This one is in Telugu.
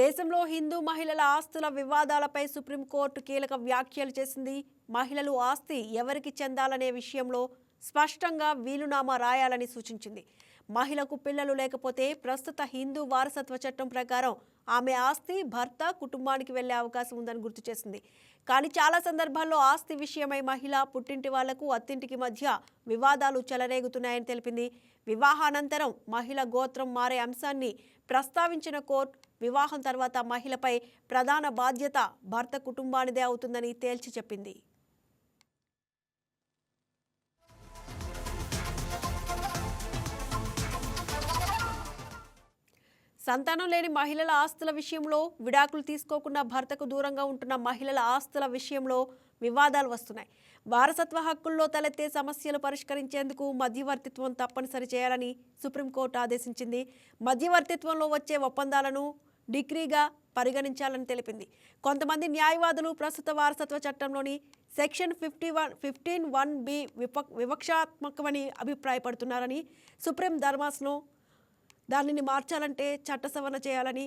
దేశంలో హిందూ మహిళల ఆస్తుల వివాదాలపై సుప్రీంకోర్టు కీలక వ్యాఖ్యలు చేసింది. మహిళలు ఆస్తి ఎవరికి చెందాలనే విషయంలో స్పష్టంగా వీలునామా రాయాలని సూచించింది. మహిళకు పిల్లలు లేకపోతే ప్రస్తుత హిందూ వారసత్వ చట్టం ప్రకారం ఆమె ఆస్తి భర్త కుటుంబానికి వెళ్ళే అవకాశం ఉందని గుర్తు చేసింది. కానీ చాలా సందర్భాల్లో ఆస్తి విషయమై మహిళ పుట్టింటి వాళ్ళకు అత్తింటికి మధ్య వివాదాలు చెలరేగుతున్నాయని తెలిపింది. వివాహానంతరం మహిళ గోత్రం మారే అంశాన్ని ప్రస్తావించిన కోర్టు వివాహం తర్వాత మహిళపై ప్రధాన బాధ్యత భర్త కుటుంబానిదే అవుతుందని తేల్చి చెప్పింది. సంతానం లేని మహిళల ఆస్తుల విషయంలో విడాకులు తీసుకోకుండా భర్తకు దూరంగా ఉంటున్న మహిళల ఆస్తుల విషయంలో వివాదాలు వస్తున్నాయి. వారసత్వ హక్కుల్లో తలెత్తే సమస్యలు పరిష్కరించేందుకు మధ్యవర్తిత్వం తప్పనిసరి చేయాలని సుప్రీంకోర్టు ఆదేశించింది. మధ్యవర్తిత్వంలో వచ్చే ఒప్పందాలను డిగ్రీగా పరిగణించాలని తెలిపింది. కొంతమంది న్యాయవాదులు ప్రస్తుత వారసత్వ చట్టంలోని section fifty one fifteen one B విప వివక్షాత్మకమని అభిప్రాయపడుతున్నారని సుప్రీం ధర్మాసనం దానిని మార్చాలంటే చట్టసవరణ చేయాలని